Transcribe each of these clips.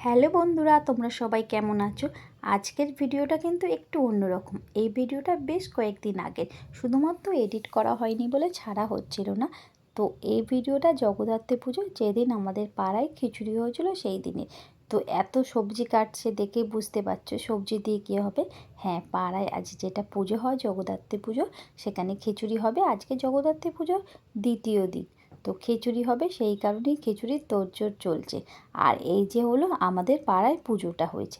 Hello বন্ধুরা, তোমরা সবাই কেমন আছো? আজকের ভিডিওটা কিন্তু একটু অন্যরকম। এই ভিডিওটা বেশ কয়েকদিন আগে। শুধুমাত্র এডিট করা হয়নি বলে ছাড়া হচ্ছিল না। তো এই ভিডিওটা জগদ্ধাত্রী পুজো যেদিন আমাদের পাড়ায় খিচুড়ি হয়েছিল সেই দিনে। তো এত সবজি কাটছে দেখে বুঝতে পারছ সবজি দিয়ে কী হবে? হ্যাঁ পাড়ায় আজ যেটা পুজো হয় জগদ্ধাত্রী পুজো, সেখানে খিচুড়ি হবে। আজকে জগদ্ধাত্রী পুজো দ্বিতীয় দিন। তো খিচুড়ি হবে, সেই কারণেই খিচুড়ির তোড়জোড় চলছে। আর এই যে হলো আমাদের পাড়ায় পুজোটা হয়েছে।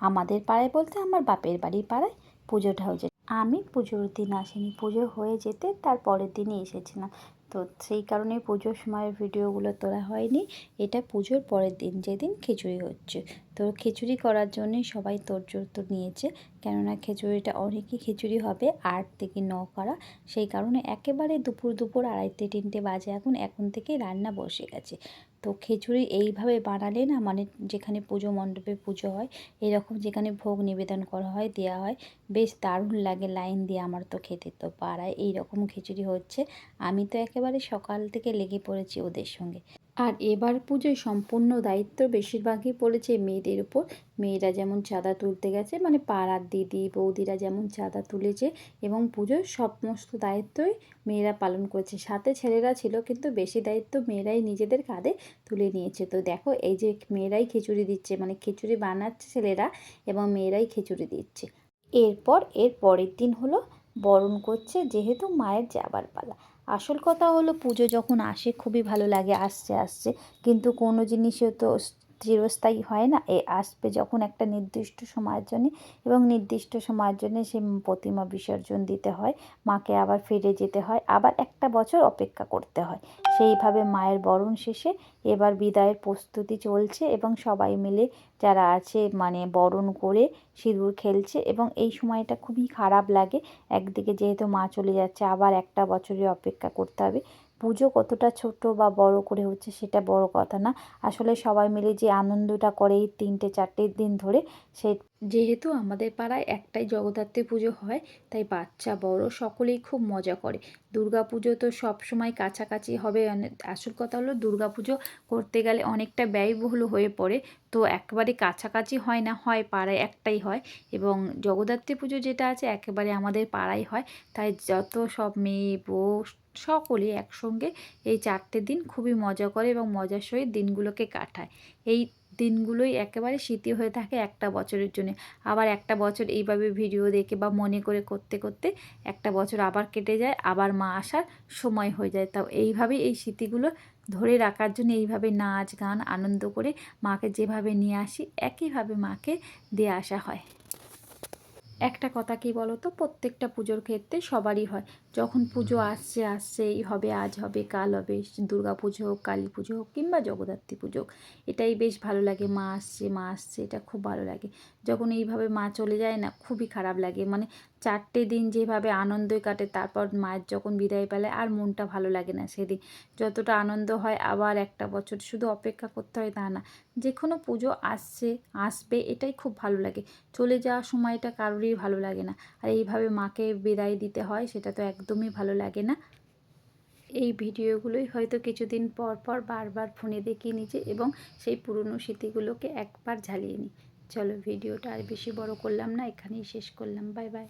আমাদের পাড়ায় বলতে আমার বাপের বাড়ির পাড়ায় পুজোটা হয়েছে। আমি পুজোর দিন আসিনি। পুজো হয়ে যেতে তার পরের দিনই এসেছিলাম। তো সেই কারণে পুজোর সময়ের ভিডিওগুলো তোলা হয়নি। এটা পুজোর পরের দিন, যেদিন খিচুড়ি হচ্ছে। তো খিচুড়ি করার জন্য সবাই তোড়জোড় তো নিয়েছে। কেননা খিচুড়িটা অনেকই খিচুড়ি হবে, আট থেকে ন করা। সেই কারণে একেবারে দুপুর দুপুর আড়াইতে তিনটে বাজে এখন এখন থেকে রান্না বসে গেছে। তো খিচুড়ি এইভাবে বানালে না মানে যেখানে পুজো মণ্ডপে পুজো হয়, এরকম যেখানে ভোগ নিবেদন করা হয় দেওয়া হয়, বেশ দারুণ লাগে লাইন দিয়ে আমার তো খেতে। তো পাড়ায় এইরকম খিচুড়ি হচ্ছে, আমি তো একেবারে সকাল থেকে লেগে পড়েছি ওদের সঙ্গে। আর এবার পুজোয় সম্পূর্ণ দায়িত্ব বেশিরভাগই পড়েছে মেয়েদের উপর। মেয়েরা যেমন চাঁদা তুলতে গেছে মানে পাড়ার দিদি, বৌদিরা যেমন চাঁদা তুলেছে এবং পুজোর সমস্ত দায়িত্বই মেয়েরা পালন করেছে। সাথে ছেলেরা ছিল, কিন্তু বেশি দায়িত্ব মেয়েরাই নিজেদের কাঁধে তুলে নিয়েছে। তো দেখো, এই যে মেয়েরাই খিচুড়ি দিচ্ছে মানে খিচুড়ি বানাচ্ছে ছেলেরা এবং মেয়েরাই খিচুড়ি দিচ্ছে। এরপর, এর পরের দিন হলো বরণ করছে যেহেতু মায়ের যাবার পালা। আসল কথা হলো পুজো যখন আসে খুবই ভালো লাগে, আসছে আসছে। কিন্তু কোনো জিনিসে তো চিরস্থায়ী হয় না, এ আসবে যখন একটা নির্দিষ্ট সময়ের জন্য এবং নির্দিষ্ট সময়ের জন্য সে প্রতিমা বিসর্জন দিতে হয়, মাকে আবার ফিরে যেতে হয়, আবার একটা বছর অপেক্ষা করতে হয়। সেইভাবে মায়ের বরণ শেষে এবার বিদায়ের প্রস্তুতি চলছে এবং সবাই মিলে যারা আছে মানে বরণ করে সিঁদুর খেলছে এবং এই সময়টা খুবই খারাপ লাগে। একদিকে যেহেতু মা চলে যাচ্ছে, আবার একটা বছরের অপেক্ষা করতে হবে। পুজো কতটা ছোট বা বড় করে হচ্ছে সেটা বড় কথা না। আসলে সবাই মিলে যে আনন্দটা করে এই তিনটে চারটে দিন ধরে সে যেহেতু আমাদের পাড়ায় একটাই জগদ্ধাত্রী পুজো হয়, তাই বাচ্চা, বড় সকলেই খুব মজা করে। দুর্গা পুজো তো সব সময় কাছাকাছি হবে। আসল কথা হলো দুর্গা পুজো করতে গেলে অনেকটা ব্যয়বহুল হয়ে পড়ে। তো একেবারে কাছাকাছি হয় না, হয় পাড়ায় একটাই হয়। এবং জগদ্ধাত্রী পুজো যেটা আছে একেবারে আমাদের পাড়ায় হয়। তাই যত সব মেয়ে, বউ সকলে একসঙ্গে এই চারটে দিন খুবই মজা করে এবং মজার সহিত দিনগুলোকে কাটায়। এই দিনগুলোই একেবারে স্মৃতি হয়ে থাকে একটা বছরের জন্য। আবার একটা বছর এইভাবে ভিডিও দেখে বা মনে করে করতে করতে একটা বছর আবার কেটে যায়, আবার মা আসার সময় হয়ে যায়। তাও এইভাবেই এই স্মৃতিগুলো ধরে রাখার জন্য এইভাবে নাচ, গান আনন্দ করে মাকে যেভাবে নিয়ে আসি, একইভাবে মাকে দিয়ে আসা হয়। একটা কথা কি বলো তো প্রত্যেকটা পুজোর ক্ষেত্রে সবারই হয়। যখন পুজো আসছে আসছে, এই হবে, আজ হবে, কাল হবে, দুর্গা পুজো হোক, কালী পুজো হোক কিংবা জগদ্ধাত্রী পুজো এটাই বেশ ভালো লাগে। মা আসছে মা আসছে, এটা খুব ভালো লাগে। যখন এইভাবে মা চলে যায় না, খুবই খারাপ লাগে। মানে চারটে দিন যেভাবে আনন্দই কাটে, তারপর মায়ের যখন বিদায় পেলে আর মনটা ভালো লাগে না সেদিন। যতটা আনন্দ হয় আবার একটা বছর, শুধু অপেক্ষা করতে হয় তা না। যে কোনো পুজো আসছে, আসবে, এটাই খুব ভালো লাগে। চলে যাওয়ার সময়টা কারোরই ভালো লাগে না। আর এইভাবে মাকে বিদায় দিতে হয়, সেটা তো একদমই ভালো লাগে না। এই ভিডিওগুলোই হয়তো কিছুদিন পর পর বারবার ফোনে দেখি নিজে এবং সেই পুরনো স্মৃতিগুলোকে একবার ঝালিয়ে নিই। চলো ভিডিওটা আর বেশি বড় করলাম না, এখানেই শেষ করলাম। Bye bye.